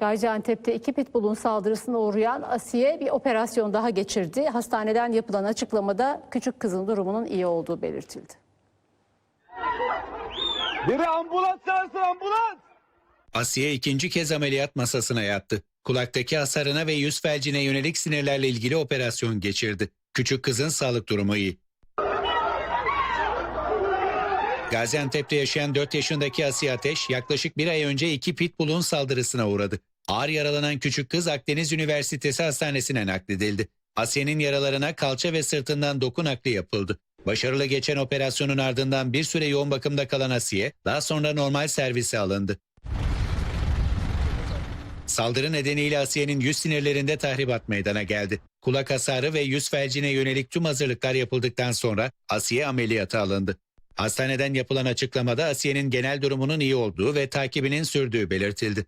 Gaziantep'te iki pitbullun saldırısına uğrayan Asiye bir operasyon daha geçirdi. Hastaneden yapılan açıklamada küçük kızın durumunun iyi olduğu belirtildi. Biri ambulans çağırsın ambulans. Asiye ikinci kez ameliyat masasına yattı. Kulaktaki hasarına ve yüz felcine yönelik sinirlerle ilgili operasyon geçirdi. Küçük kızın sağlık durumu iyi. Gaziantep'te yaşayan 4 yaşındaki Asiye Ateş yaklaşık bir ay önce iki pitbullun saldırısına uğradı. Ağır yaralanan küçük kız Akdeniz Üniversitesi Hastanesi'ne nakledildi. Asiye'nin yaralarına kalça ve sırtından doku nakli yapıldı. Başarılı geçen operasyonun ardından bir süre yoğun bakımda kalan Asiye daha sonra normal servise alındı. Saldırı nedeniyle Asiye'nin yüz sinirlerinde tahribat meydana geldi. Kulak hasarı ve yüz felcine yönelik tüm hazırlıklar yapıldıktan sonra Asiye ameliyata alındı. Hastaneden yapılan açıklamada Asiye'nin genel durumunun iyi olduğu ve takibinin sürdüğü belirtildi.